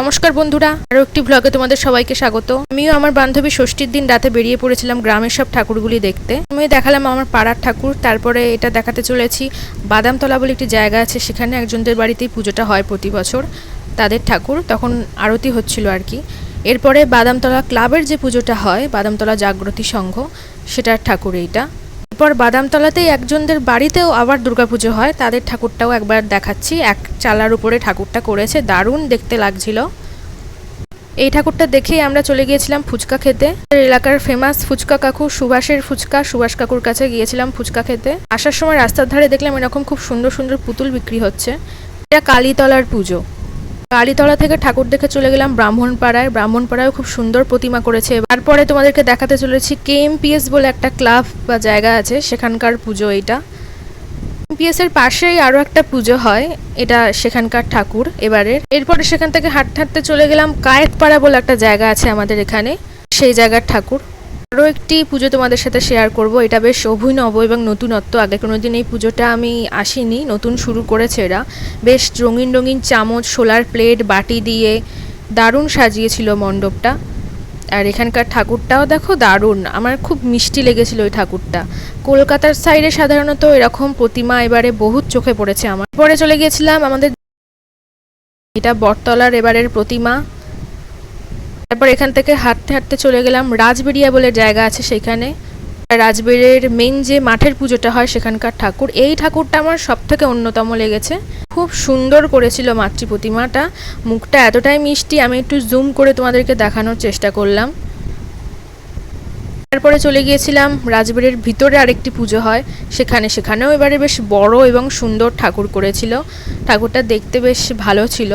নমস্কার বন্ধুরা, আরও একটি ব্লগে তোমাদের সবাইকে স্বাগত। আমিও আমার বান্ধবী ষষ্ঠীর দিন রাতে বেরিয়ে পড়েছিলাম গ্রামের সব ঠাকুরগুলি দেখতে। আমি দেখালাম আমার পাড়ার ঠাকুর, তারপরে এটা দেখাতে চলেছি বাদামতলা বলে একটি জায়গা আছে, সেখানে একজনদের বাড়িতেই পুজোটা হয় প্রতি বছর, তাদের ঠাকুর, তখন আরতি হচ্ছিল আর কি। এরপরে বাদামতলা ক্লাবের যে পুজোটা হয়, বাদামতলা জাগ্রতী সংঘ, সেটার ঠাকুর এইটা। এরপর বাদামতলাতেই একজনদের বাড়িতেও আবার দুর্গাপুজো হয়। তাদের ঠাকুরটাও একবার দেখাচ্ছি। এক চালার উপরে ঠাকুরটা করেছে। দারুণ দেখতে লাগছিল। এই ঠাকুরটা দেখেই আমরা চলে গিয়েছিলাম ফুচকা খেতে। এলাকার ফেমাস ফুচকা কাকু সুভাষের ফুচকা। সুভাষ কাকুর কাছে গিয়েছিলাম ফুচকা খেতে। আসার সময় রাস্তার ধারে দেখলাম এরকম খুব সুন্দর সুন্দর পুতুল বিক্রি হচ্ছে। এটা কালীতলার পুজো। কালীতলা থেকে ঠাকুর দেখে চলে গেলাম ব্রাহ্মণপাড়ায়। ব্রাহ্মণপাড়ায় খুব সুন্দর প্রতিমা করেছে। তারপরে তোমাদেরকে দেখাতে চলেছি কেএমপিএস বলে একটা ক্লাব বা জায়গা আছে, সেখানকার পুজো এটা এর পাশেই আরও একটা পুজো হয়, এটা সেখানকার ঠাকুর এবারের এরপরে সেখান থেকে হাঁটতে হাঁটতে চলে গেলাম কায়েতপাড়া বলে একটা জায়গা আছে আমাদের এখানে, সেই জায়গার ঠাকুর। আরও একটি পুজো তোমাদের সাথে শেয়ার করব। এটা বেশ অভিনব এবং নতুনত্ব। আগে কোনো দিন এই পুজোটা আমি আসিনি, নতুন শুরু করেছে এরা। বেশ রঙিন রঙিন চামচ, সোলার প্লেট, বাটি দিয়ে দারুণ সাজিয়েছিল মণ্ডপটা। আর এখানকার ঠাকুরটাও দেখো দারুণ। আমার খুব মিষ্টি লেগেছিল ওই ঠাকুরটা। কলকাতার সাইডে সাধারণত এরকম প্রতিমা এবারে বহুত চোখে পড়েছে আমার। পরে চলে গিয়েছিলাম আমাদের এটা বটতলার এবারের প্রতিমা। তারপর এখান থেকে হাঁটতে হাঁটতে চলে গেলাম রাজবেড়িয়া বলে জায়গা আছে সেখানে। রাজবেড়ের মেন যে মাঠের পুজোটা হয় সেখানকার ঠাকুর। এই ঠাকুরটা আমার সব থেকে অন্যতম লেগেছে। খুব সুন্দর করেছিল মাতৃ প্রতিমাটা। মুখটা এতটাই মিষ্টি, আমি একটু জুম করে তোমাদেরকে দেখানোর চেষ্টা করলাম। তারপরে চলে গিয়েছিলাম রাজবাড়ির ভিতরে আরেকটি পুজো হয়। সেখানে, সেখানেও এবারে বেশ বড় এবং সুন্দর ঠাকুর করেছিল। ঠাকুরটা দেখতে বেশ ভালো ছিল।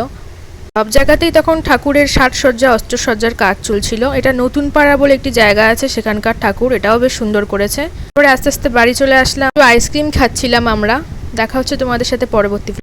সব জায়গাতেই তখন ঠাকুরের সাজসজ্জা, অস্ত্রসজ্জার কাজ চলছিল। এটা নতুন পাড়া বলে একটি জায়গা আছে, সেখানকার ঠাকুর। এটাও বেশ সুন্দর করেছে। তারপরে আস্তে আস্তে বাড়ি চলে আসলাম। আইসক্রিম খাচ্ছিলাম আমরা। দেখা হচ্ছে তোমাদের সাথে পরবর্তী